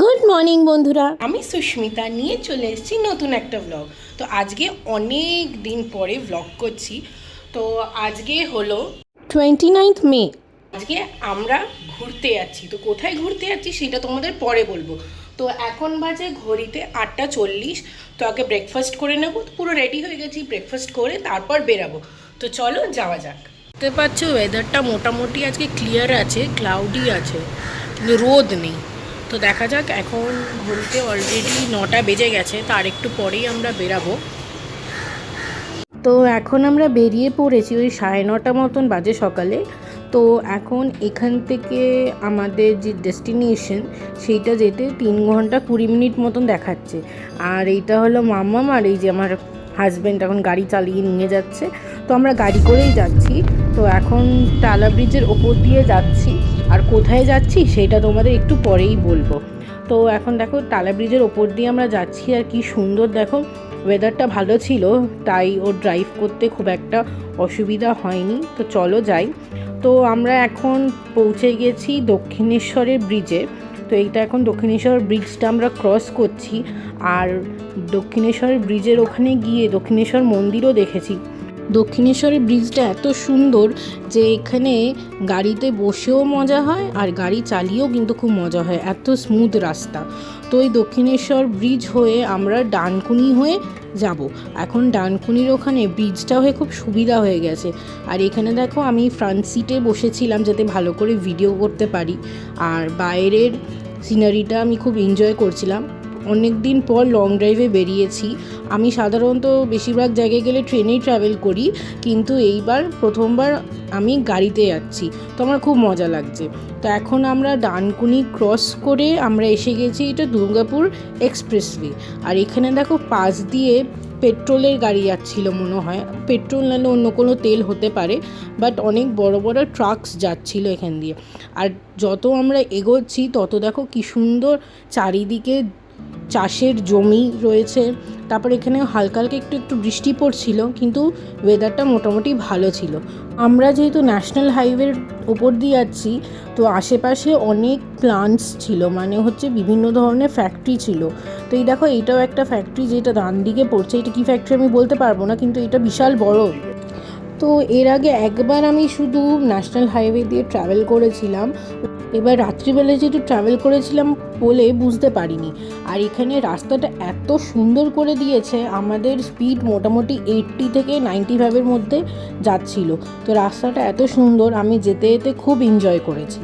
Good morning বন্ধুরা। আমি সুস্মিতা নিয়ে চলে এসেছি নতুন একটা ব্লগ তো আজকে অনেক দিন পরে ব্লগ করছি। তো আজকে হলো টোয়েন্টি নাইন্থ মে আজকে আমরা ঘুরতে যাচ্ছি। তো কোথায় ঘুরতে যাচ্ছি সেটা তোমাদের পরে বলব। তো এখন বাজে ঘড়িতে আটটা চল্লিশ। তো আগে ব্রেকফাস্ট করে নেব। তো পুরো রেডি হয়ে গেছি ব্রেকফাস্ট করে তারপর বেরাবো। তো চলো যাওয়া যাক। দেখতে পাচ্ছ ওয়েদারটা মোটামুটি আজকে ক্লিয়ার আছে ক্লাউডি আছে। কিন্তু রোদ নেই। তো দেখা যাক, এখন ঘড়িতে অলরেডি নটা বেজে গেছে, তার একটু পরেই আমরা বেরাবো। তো এখন আমরা বেরিয়ে পড়েছি ওই সাড়ে নটা মতন বাজে সকালে। তো এখন এখান থেকে আমাদের যে ডেস্টিনেশন সেইটা যেতে তিন ঘণ্টা কুড়ি মিনিট মতন দেখাচ্ছে। আর এইটা হলো মাম্মাম আর এই যে আমার হাজব্যান্ড এখন গাড়ি চালিয়ে নিয়ে যাচ্ছে। তো আমরা গাড়ি করেই যাচ্ছি। তো এখন টালা ব্রিজের ওপর দিয়ে যাচ্ছি। আর কোথায় যাচ্ছি সেটা তোমাদের একটু পরেই বলব। তো এখন দেখো টালা ব্রিজের ওপর দিয়ে আমরা যাচ্ছি আর কি সুন্দর দেখো ওয়েদারটা ভালো ছিল, তাই ও ড্রাইভ করতে খুব একটা অসুবিধা হয়নি। তো চলো যাই। তো আমরা এখন পৌঁছে গেছি দক্ষিণেশ্বরের ব্রিজে তো এইটা এখন দক্ষিণেশ্বর ব্রিজটা আমরা ক্রস করছি। আর দক্ষিণেশ্বর ব্রিজের ওখানে গিয়ে দক্ষিণেশ্বর মন্দিরও দেখেছি। দক্ষিণেশ্বরের ব্রিজটা এত সুন্দর যে এখানে গাড়িতে বসেও মজা হয় আর গাড়ি চালিয়েও কিন্তু খুব মজা হয়। এত স্মুথ রাস্তা। তো এই দক্ষিণেশ্বর ব্রিজ হয়ে আমরা ডানকুনি হয়ে যাব। এখন ডানকুনির ওখানে ব্রিজটা হয়ে খুব সুবিধা হয়ে গেছে। আর এখানে দেখো আমি ফ্রন্ট সিটে বসেছিলাম যাতে ভালো করে ভিডিও করতে পারি। আর বাইরের সিনারিটা আমি খুব এনজয় করছিলাম। অনেক দিন পর লং ড্রাইভে বেরিয়েছি। আমি সাধারণত বেশিরভাগ জায়গায় গেলে ট্রেনেই ট্রাভেল করি, কিন্তু এইবার প্রথমবার আমি গাড়িতে যাচ্ছি। তো আমার খুব মজা লাগছে। তো এখন আমরা ডানকুনি ক্রস করে আমরা এসে গেছি এটা দুর্গাপুর এক্সপ্রেসওয়ে আর এখানে দেখো পাশ দিয়ে পেট্রোলের গাড়ি যাচ্ছিল মনে হয়। পেট্রোল নাহলে অন্য কোনো তেল হতে পারে বাট অনেক বড় বড় ট্রাকস যাচ্ছিল এখান দিয়ে। আর যত আমরা এগোচ্ছি তত দেখো কি সুন্দর চারিদিকে চাষের জমি রয়েছে। তারপর এখানে হালকা হালকা একটু একটু বৃষ্টি পড়ছিল, কিন্তু ওয়েদারটা মোটামুটি ভালো ছিল। আমরা যেহেতু ন্যাশনাল হাইওয়ের ওপর দিয়ে যাচ্ছি, তো আশেপাশে অনেক প্লান্টস ছিল মানে হচ্ছে বিভিন্ন ধরনের ফ্যাক্টরি ছিল। তো এই দেখো, এটাও একটা ফ্যাক্টরি যেটা ডান দিকে পড়ছে। এটা কী ফ্যাক্টরি আমি বলতে পারব না, কিন্তু এটা বিশাল বড়। তো এর আগে একবার আমি শুধু ন্যাশনাল হাইওয়ে দিয়ে ট্রাভেল করেছিলাম। এবার রাত্রিবেলায় যেহেতু ট্রাভেল করেছিলাম বলে বুঝতে পারিনি। আর এখানে রাস্তাটা এত সুন্দর করে দিয়েছে, আমাদের স্পিড মোটামুটি এইট্টি থেকে নাইনটি ফাইভের মধ্যে যাচ্ছিল। তো রাস্তাটা এত সুন্দর, আমি যেতে যেতে খুব এনজয় করেছি।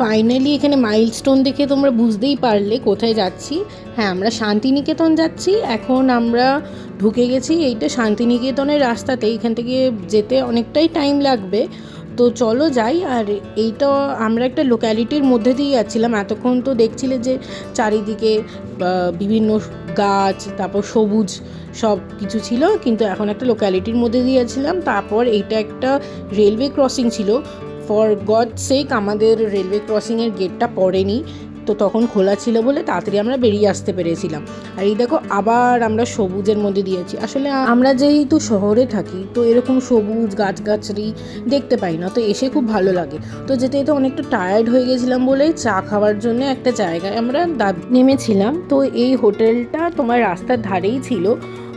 ফাইনালি এখানে মাইলস্টোন দেখে তোমরা বুঝতেই পারলে কোথায় যাচ্ছি। হ্যাঁ আমরা শান্তিনিকেতন যাচ্ছি। এখন আমরা ঢুকে গেছি এইটা শান্তিনিকেতনের রাস্তাতে। এখান থেকে যেতে অনেকটাই টাইম লাগবে। তো চলো যাই। আর এইটা আমরা একটা লোক্যালিটির মধ্যে দিয়ে যাচ্ছিলাম। এতক্ষণ তো দেখছিলে যে চারিদিকে বিভিন্ন গাছ, তারপর সবুজ সব কিছু ছিল। কিন্তু এখন একটা লোক্যালিটির মধ্যে দিয়ে যাচ্ছিলাম। তারপর এইটা একটা রেলওয়ে ক্রসিং ছিল। ফর গড সেক, আমাদের রেলওয়ে ক্রসিংয়ের গেটটা পড়েনি। তো তখন খোলা ছিল বলে তাড়াতাড়ি আমরা বেরিয়ে আসতে পেরেছিলাম। আর এই দেখো, আবার আমরা সবুজের মধ্যে দিয়েছি আসলে আমরা যেহেতু শহরে থাকি, তো এরকম সবুজ গাছগাছালি দেখতে পাই না, তো এসে খুব ভালো লাগে। তো যেতে যেতে অনেকটা টায়ার্ড হয়ে গেছিলাম বলে চা খাওয়ার জন্য একটা জায়গায় আমরা নেমেছিলাম। তো এই হোটেলটা তোমার রাস্তার ধারেই ছিল।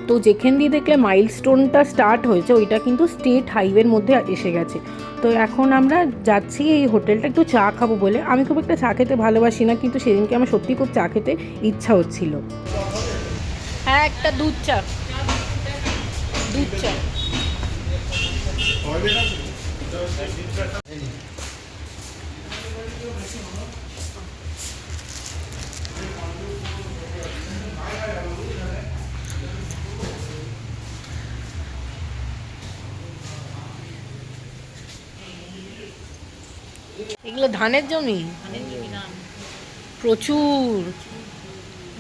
তো যেখান দিয়ে দেখলে মাইলস্টোনটা স্টার্ট হয়েছে ওইটা কিন্তু স্টেট হাইওয়ের মধ্যে এসে গেছে। তো এখন আমরা যাচ্ছি এই হোটেলটা একটু চা খাব বলে। আমি খুব একটা চা খেতে ভালোবাসি না কিন্তু সেদিনকে আমার সত্যি খুব চা খেতে ইচ্ছা হচ্ছিল। হ্যাঁ একটা দুধ চা। দুধ চা। এগুলো ধানের জমি? প্রচুর।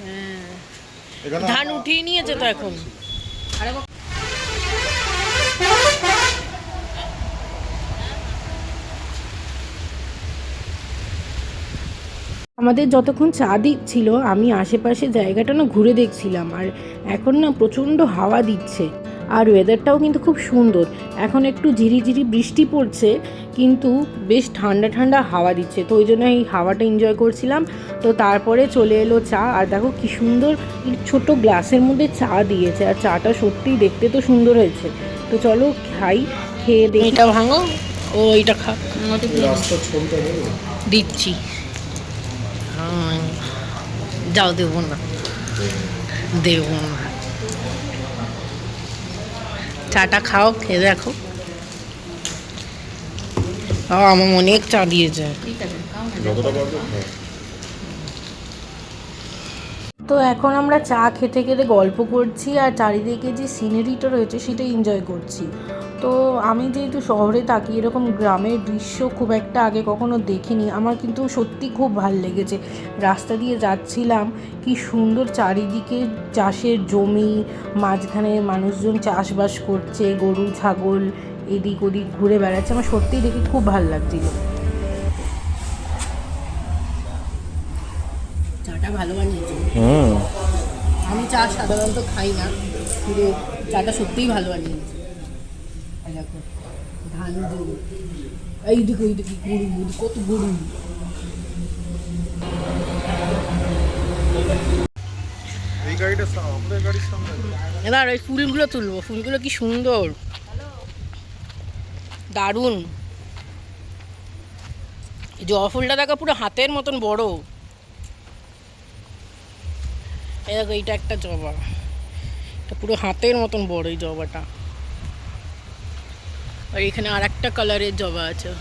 হ্যাঁ ধান উঠিয়ে নিয়েছে তো এখন। আমাদের যতক্ষণ চা দিচ্ছিল আমি আশেপাশে জায়গাটা না ঘুরে দেখছিলাম আর এখন না প্রচণ্ড হাওয়া দিচ্ছে। আর ওয়েদারটাও কিন্তু খুব সুন্দর। এখন একটু ঝিরিঝিরি বৃষ্টি পড়ছে কিন্তু বেশ ঠান্ডা ঠান্ডা হাওয়া দিচ্ছে। তো ওই জন্য এই হাওয়াটা এনজয় করছিলাম। তো তারপরে চলে এলো চা। আর দেখো কি সুন্দর ছোট গ্লাসের মধ্যে চা দিয়েছে। আর চাটা সত্যিই দেখতে তো সুন্দর হয়েছে। তো চলো খাই খেয়ে দেখি। এটা ভাঙো ও এটা খা। দিচ্ছি। হুম, যাও দেবো না। দেবো না। চাটা খাও খেয়ে দেখো। ও, আমার অনেক চা দিয়ে যায়। তো এখন আমরা চা খেতে খেতে গল্প করছি আর চারিদিকে যে সিনারিটা রয়েছে সেটা এনজয় করছি। তো আমি যেহেতু শহরে থাকি এরকম গ্রামের দৃশ্য খুব একটা আগে কখনো দেখিনি। আমার কিন্তু সত্যি খুব ভালো লেগেছে। রাস্তা দিয়ে যাচ্ছিলাম কি সুন্দর চারিদিকে চাষের জমি মাঝখানে মানুষজন চাষবাস করছে গরু ছাগল এদিক ওদিক ঘুরে বেড়াচ্ছে। আমার সত্যিই দেখে খুব ভালো লাগছিল। চাটা ভালো বানিয়েছে? হুম। আমি চা সাধারণত খাই না কিন্তু চাটা সত্যিই ভালো বানিয়েছে। দেখো ধান গরু। এইদিকে ওইদিকে গরু গরু কত গরু। এবার ওই ফুলগুলো তুলবো ফুলগুলো কি সুন্দর। দারুণ। এই জবা ফুলটা দেখো পুরো হাতের মতন বড়। এই দেখো এইটা একটা জবা। এটা পুরো হাতের মতন বড় এই জবাটা। আর এখানে আর একটা কালারের জবা আছে।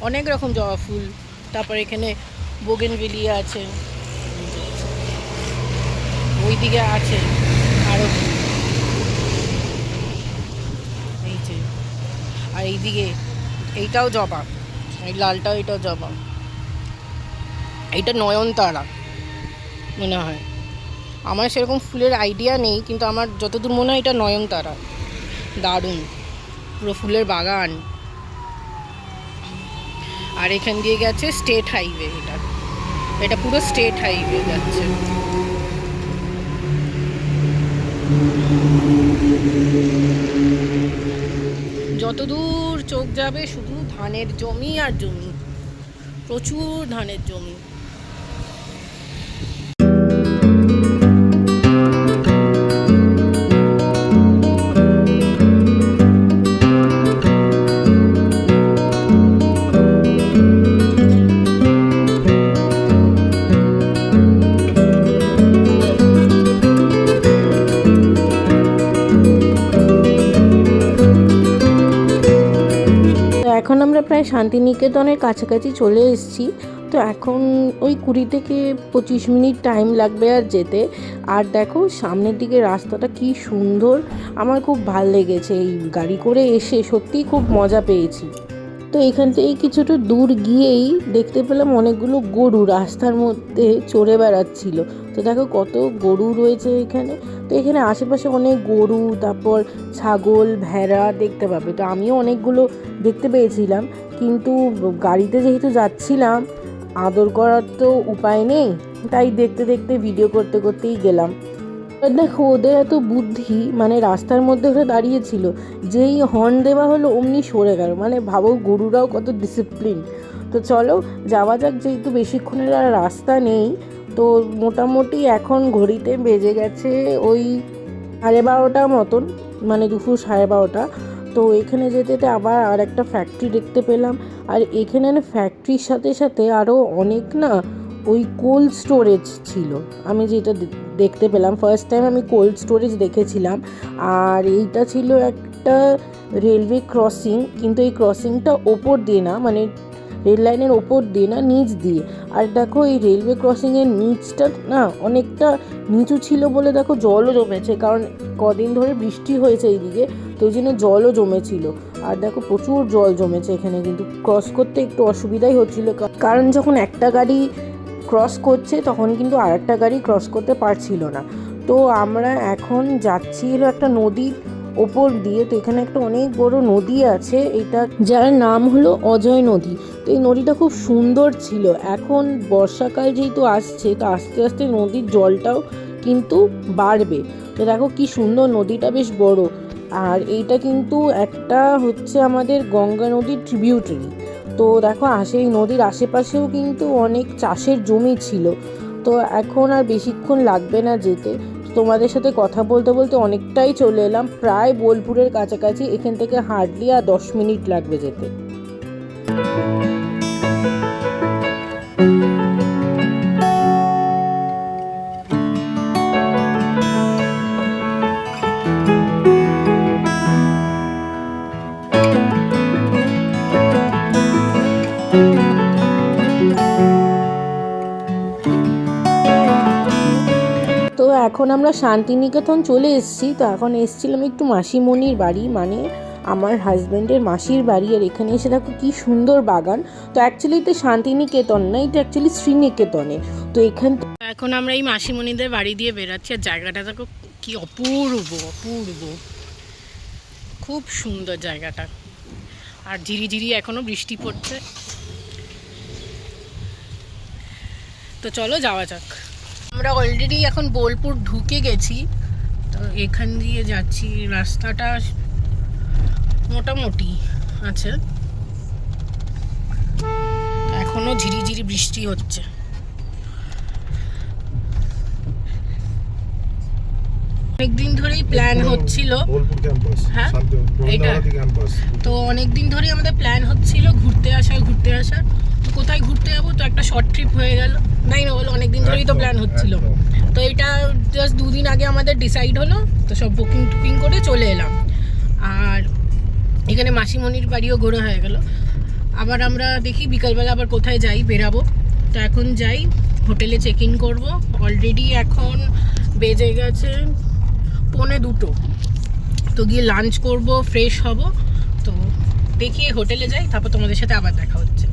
অনেক রকম জবা ফুল। তারপর এখানে বোগেনভিলিয়া আছে। ওইদিকে আছে আরও এই যে। আর এইদিকে এইটাও জবা। এই লালটাও এটাও জবা। এইটা নয়নতারা মনে হয়। আমার সেরকম ফুলের আইডিয়া নেই, কিন্তু আমার যতদূর মনে হয় এটা নয়নতারা। দারুণ। পুরো ফুলের বাগান। আর এখান দিয়ে গেছে স্টেট হাইওয়ে এটা। এটা পুরো স্টেট হাইওয়ে যাচ্ছে। যতদূর চোখ যাবে শুধু ধানের জমি আর জমি। প্রচুর ধানের জমি। প্রায় শান্তিনিকেতনের কাছাকাছি চলে এসেছি। তো এখন ওই কুড়ি থেকে পঁচিশ মিনিট টাইম লাগবে আর যেতে। আর দেখো, সামনের দিকে রাস্তাটা কি সুন্দর। আমার খুব ভালো লেগেছে এই গাড়ি করে এসে। সত্যিই খুব মজা পেয়েছি। তো এখান থেকে কিছুটা দূর গিয়েই দেখতে পেলাম অনেকগুলো গরু রাস্তার মধ্যে চড়ে বেড়াচ্ছিল। তো দেখো, কত গরু রয়েছে এখানে। তো এখানে আশেপাশে অনেক গরু, তারপর ছাগল, ভেড়া দেখতে পাবে। তো আমিও অনেকগুলো দেখতে পেয়েছিলাম। কিন্তু গাড়িতে যেহেতু যাচ্ছিলাম, আদর করার তো উপায় নেই, তাই দেখতে দেখতে ভিডিও করতে করতেই গেলাম। দেখো, ওদের এত বুদ্ধি মানে রাস্তার মধ্যে ওরা দাঁড়িয়েছিল যেই হর্ন দেওয়া হলো অমনি সরে গেল মানে ভাবো গরুরাও কত ডিসিপ্লিন তো চলো, যাওয়া যাক, যেহেতু বেশিক্ষণের আর রাস্তা নেই, তো মোটামুটি এখন ঘড়িতে বেজে গেছে ওই সাড়ে বারোটা মতন মানে দুপুর সাড়ে বারোটা। তো এখানে যেতে যেতে আবার আর একটা ফ্যাক্টরি দেখতে পেলাম। আর এখানে না ফ্যাক্টরির সাথে সাথে আরও অনেক না ওই কোল্ড স্টোরেজ ছিল। আমি যেটা দেখতে পেলাম ফার্স্ট টাইম আমি কোল্ড স্টোরেজ দেখেছিলাম। আর এইটা ছিল একটা রেলওয়ে ক্রসিং কিন্তু এই ক্রসিংটা ওপর দিয়ে না মানে রেল লাইনের ওপর দিয়ে না, নিচ দিয়ে। আর দেখো এই রেলওয়ে ক্রসিংয়ের নিচটা না অনেকটা নিচু ছিল বলে দেখো জলও জমেছে, কারণ কদিন ধরে বৃষ্টি হয়েছে এইদিকে। তো ওই জন্য জলও জমেছিল। আর দেখো প্রচুর জল জমেছে এখানে কিন্তু। ক্রস করতে একটু অসুবিধাই হচ্ছিল। কারণ যখন একটা গাড়ি ক্রস করছে, তখন কিন্তু আর একটা গাড়ি ক্রস করতে পারছিল না। তো আমরা এখন যাচ্ছি হলো একটা নদীর ওপর দিয়ে। তো এখানে একটা অনেক বড় নদী আছে। এটা যার নাম হলো অজয় নদী। তো এই নদীটা খুব সুন্দর ছিল। এখন বর্ষাকাল যেহেতু আসছে, তো আস্তে আস্তে নদীর জলটাও কিন্তু বাড়বে। তো দেখো কি সুন্দর নদীটা বেশ বড়। আর এইটা কিন্তু একটা হচ্ছে আমাদের গঙ্গা নদীর ট্রিবিউটারি তো দেখো আসে এই নদীর আশেপাশেও কিন্তু অনেক চাষের জমি ছিল। তো এখন আর বেশিক্ষণ লাগবে না যেতে। তোমাদের সাথে কথা বলতে বলতে অনেকটাই চলে এলাম। প্রায় বোলপুরের কাছাকাছি, এখান থেকে হার্ডলি আর দশ মিনিট লাগবে যেতে। আমরা শান্তিনিকেতন চলে এসেছি, তো এখন এসেছিলাম একটু মাসিমণির বাড়ি মানে আমার হাজব্যান্ডের মাসির বাড়ি, আর এখানে এসে দেখো কী সুন্দর বাগান। তো অ্যাকচুয়ালি এটা শান্তিনিকেতন না, এটা অ্যাকচুয়ালি শ্রীনিকেতনে তো এখান এখন আমরা এই মাসিমণিদের বাড়ি দিয়ে বেরাচ্ছি, আর জায়গাটা দেখো কি অপূর্ব অপূর্ব। খুব সুন্দর জায়গাটা। আর ঝিরি ঝিরি এখনও বৃষ্টি পড়ছে। তো চলো যাওয়া যাক। আমরা অলরেডি এখন বোলপুর ঢুকে গেছি তো এখান দিয়ে যাচ্ছি। রাস্তাটা মোটামুটি আছে। এখনও ঝিরিঝিরি বৃষ্টি হচ্ছে। অনেকদিন ধরেই প্ল্যান হচ্ছিল। হ্যাঁ? ক্যাম্পাস তো অনেক দিন ধরেই আমাদের প্ল্যান হচ্ছিল ঘুরতে আসার ঘুরতে আসার। তো কোথায় ঘুরতে যাব? তো একটা শর্ট ট্রিপ হয়ে গেল। তাই না বলো অনেক দিন ধরেই তো প্ল্যান হচ্ছিল। তো এটা জাস্ট দুদিন আগে আমাদের ডিসাইড হলো তো সব বুকিং টুকিং করে চলে এলাম। আর এখানে মাসিমণির বাড়িও ঘোরা হয়ে গেল। আবার আমরা দেখি বিকালবেলা আবার কোথায় যাই বেরাবো। তো এখন যাই হোটেলে চেক ইন করব। অলরেডি এখন বেজে গেছে পৌনে দুটো। তো গিয়ে লাঞ্চ করব ফ্রেশ হব। তো দেখি হোটেলে যাই তারপর তোমাদের সাথে আবার দেখা হচ্ছে।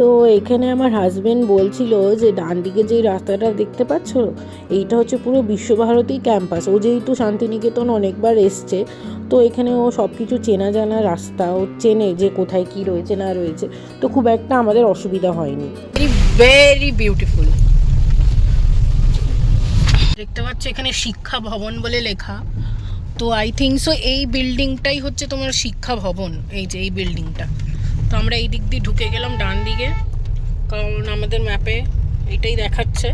তো এখানে আমার হাজবেন্ড বলছিল যে, ডান দিকে যেই রাস্তাটা দেখতে পাচ্ছ, এইটা হচ্ছে পুরো বিশ্বভারতী ক্যাম্পাস ও যেহেতু শান্তিনিকেতন অনেকবার এসছে, তো এখানে ও সব কিছু চেনা জানা রাস্তা, ও চেনে যে কোথায় কি রয়েছে, না রয়েছে। তো খুব একটা আমাদের অসুবিধা হয়নি। ভেরি বিউটিফুল দেখতে পাচ্ছ এখানে শিক্ষা ভবন বলে লেখা। তো আই থিঙ্ক সো এই বিল্ডিংটাই হচ্ছে তোমার শিক্ষা ভবন, এই যে এই বিল্ডিংটা তো আমরা এই দিক দিয়ে ঢুকে গেলাম, ডান দিকে। কারণ আমাদের ম্যাপে এটাই দেখাচ্ছে।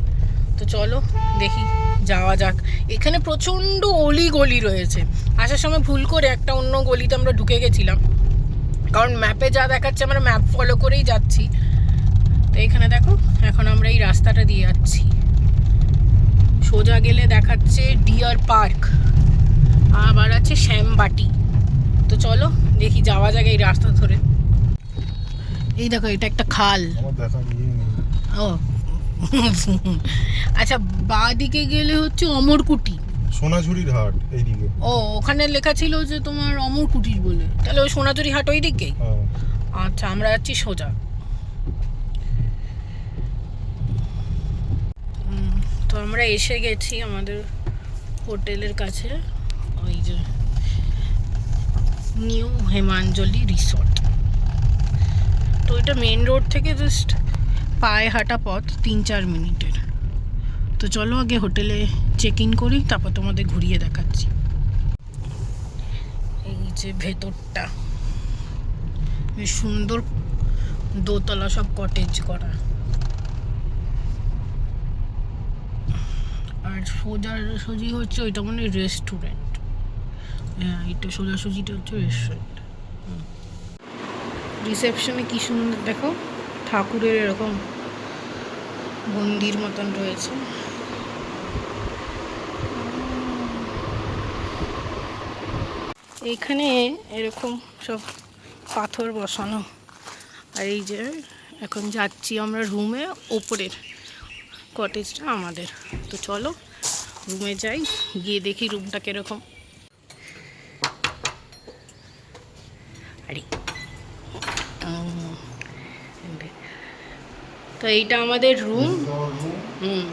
তো চলো দেখি, যাওয়া যাক। এখানে প্রচণ্ড অলি গলি রয়েছে। আসার সময় ভুল করে একটা অন্য গলিতে আমরা ঢুকে গেছিলাম। কারণ ম্যাপে যা দেখাচ্ছে আমরা ম্যাপ ফলো করেই যাচ্ছি। তো এখানে দেখো, এখন আমরা এই রাস্তাটা দিয়ে যাচ্ছি। সোজা গেলে দেখাচ্ছে ডিয়ার পার্ক আবার আছে শ্যামবাটি। তো চলো দেখি যাওয়া যাক এই রাস্তা ধরে। এই দেখো এটা একটা খাল। ও। আচ্ছা বা দিকে গেলে হচ্ছে অমরকুটি। সোনাঝুরির হাট এইদিকে। ও ওখানে লেখা ছিল যে তোমার অমরকুটির বলে। তাহলে ওই সোনাঝুরি হাট ওই দিকেই হ্যাঁ। আচ্ছা আমরা যাচ্ছি সোজা। তো আমরা এসে গেছি আমাদের হোটেলের কাছে ওই যে নিউ হেমাঞ্জলি রিসর্ট। তো এটা মেন রোড থেকে জাস্ট পায়ে হাঁটা পথ তিন চার মিনিটের। তো চলো আগে হোটেলে চেক ইন করি, তারপর তোমাদের ঘুরিয়ে দেখাচ্ছি। এই যে ভেতরটা। বেশ সুন্দর দোতলা সব কটেজ করা। আর সোজা সোজি হচ্ছে ওইটা মানে রেস্টুরেন্ট হ্যাঁ এটা সোজাসুজিটা হচ্ছে রেস্টুরেন্ট রিসেপশনে কি সুন্দর, দেখো, ঠাকুরের এরকম মন্দির মতন রয়েছে। এখানে এরকম সব পাথর বসানো। আর এই যে, এখন যাচ্ছি আমরা রুমে, ওপরের কটেজটা আমাদের। তো চলো, রুমে যাই, গিয়ে দেখি রুমটা কীরকম আরে উম, তো এইটা আমাদের রুম হুম।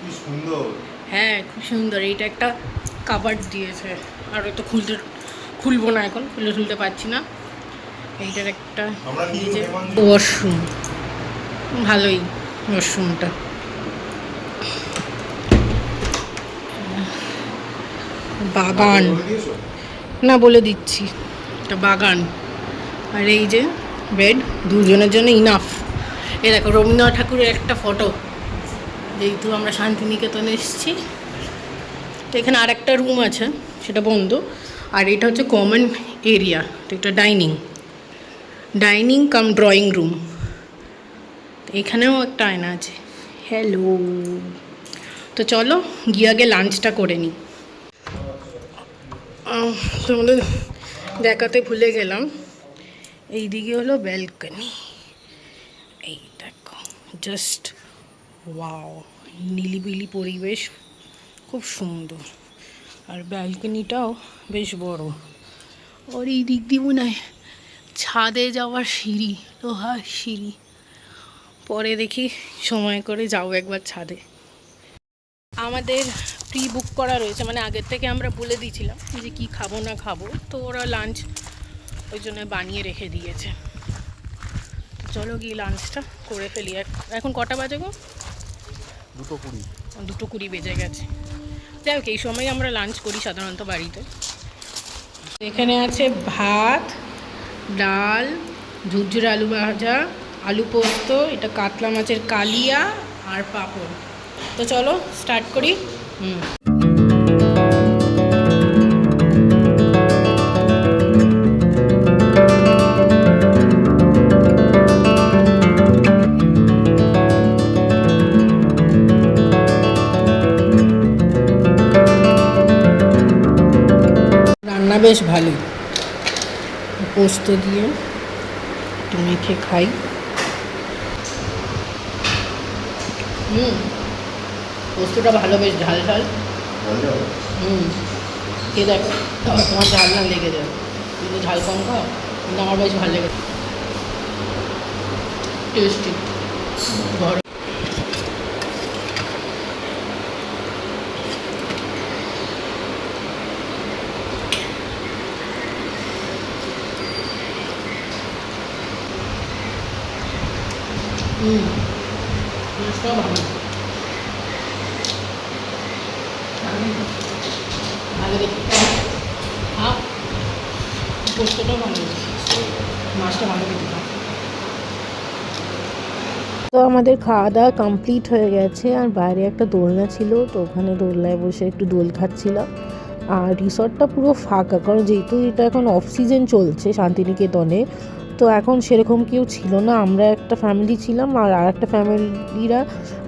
কি সুন্দর। হ্যাঁ খুব সুন্দর। এইটা একটা কাভার দিয়েছে। আর তো খুলতে খুলবো না এখন খুলে খুলতে পারছি না। এইটার একটা দিয়েছে ওয়াশরুম ভালোই ওয়াশরুমটা বাগান। না বলে দিচ্ছি। এটা বাগান। আর এই যে বেড দুজনের জন্য ইনাফ এ দেখো রবীন্দ্রনাথ ঠাকুরের একটা ফটো যেহেতু আমরা শান্তিনিকেতনে এসেছি, তো এখানে আর একটা রুম আছে, সেটা বন্ধ। আর এটা হচ্ছে কমন এরিয়া তো এটা dining dining cum drawing room এখানেও একটা আয়না আছে। হ্যালো তো চলো, গিয়ে আগে লাঞ্চটা করে নিই তোমাদের দেখাতে ভুলে গেলাম। এইদিকে হলো ব্যালকনি জাস্ট ওয়াও নিলিবিলি পরিবেশ, খুব সুন্দর। আর ব্যালকনিটাও বেশ বড়। ওর এই দিক দিয়ে মনে হয় ছাদে যাওয়ার সিঁড়ি, লোহার সিঁড়ি। পরে দেখি সময় করে যাও একবার ছাদে। আমাদের প্রি বুক করা রয়েছে মানে আগের থেকে আমরা বলে দিয়েছিলাম যে কি খাব না খাব, তো ওরা লাঞ্চ ওই জন্য বানিয়ে রেখে দিয়েছে। চলো গিয়ে লাঞ্চটা করে ফেলি। এখন কটা বাজে গো? দুটো কুড়ি। দুটো কুড়ি বেজে গেছে। যাই হোক এই সময় আমরা লাঞ্চ করি সাধারণত বাড়িতে। এখানে আছে ভাত ডাল ঝুরঝুর আলু ভাজা আলু পোস্ত এটা কাতলা মাছের কালিয়া আর পাঁপড়। তো চলো স্টার্ট করি। হুম। বেশ ভালো পোস্ত দিয়ে একটু মেখে খাই। হুম পোস্তটা ভালো বেশ ঝাল ঝাল। হুম খেয়ে দেখো তোমার ঝাল না লেগে যাবে। কিন্তু ঝাল কম খাও কিন্তু আমার বেশ ভালো লেগে টেস্টি ঘরে হুম টেস্টটাও ভালো ভালো দেখি হ্যাঁ পোস্তটাও ভালো মাছটা ভালো খেতে খাও তো আমাদের খাওয়া দাওয়া কমপ্লিট হয়ে গেছে আর বাইরে একটা দোলনা ছিল, তো ওখানে দোলনায় বসে একটু দোল খাচ্ছিলাম। আর রিসর্টটা পুরো ফাঁকা, কারণ যেহেতু এটা এখন অফ সিজন চলছে শান্তিনিকেতনে, তো এখন সেরকম কেউ ছিল না। আমরা একটা ফ্যামিলি ছিলাম আর আর একটা ফ্যামিলিরা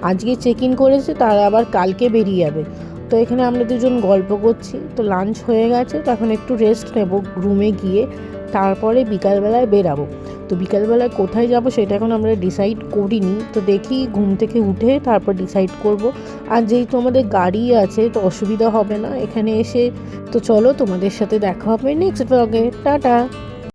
আজকে চেক ইন করেছে, তারা আবার কালকে বেরিয়ে যাবে। তো এখানে আমরা দুজন গল্প করছি, তো লাঞ্চ হয়ে গেছে, তো এখন একটু রেস্ট নেব রুমে গিয়ে। তারপরে বিকালবেলায় বেরাবো। তো বিকালবেলায় কোথায় যাব সেটা এখন আমরা ডিসাইড করিনি। তো দেখি ঘুম থেকে উঠে তারপর ডিসাইড করব। আর যেহেতু আমাদের গাড়ি আছে, তো অসুবিধা হবে না। এখানে এসে তো চলো তোমাদের সাথে দেখা হবে নেক্সট ব্লগে টাটা!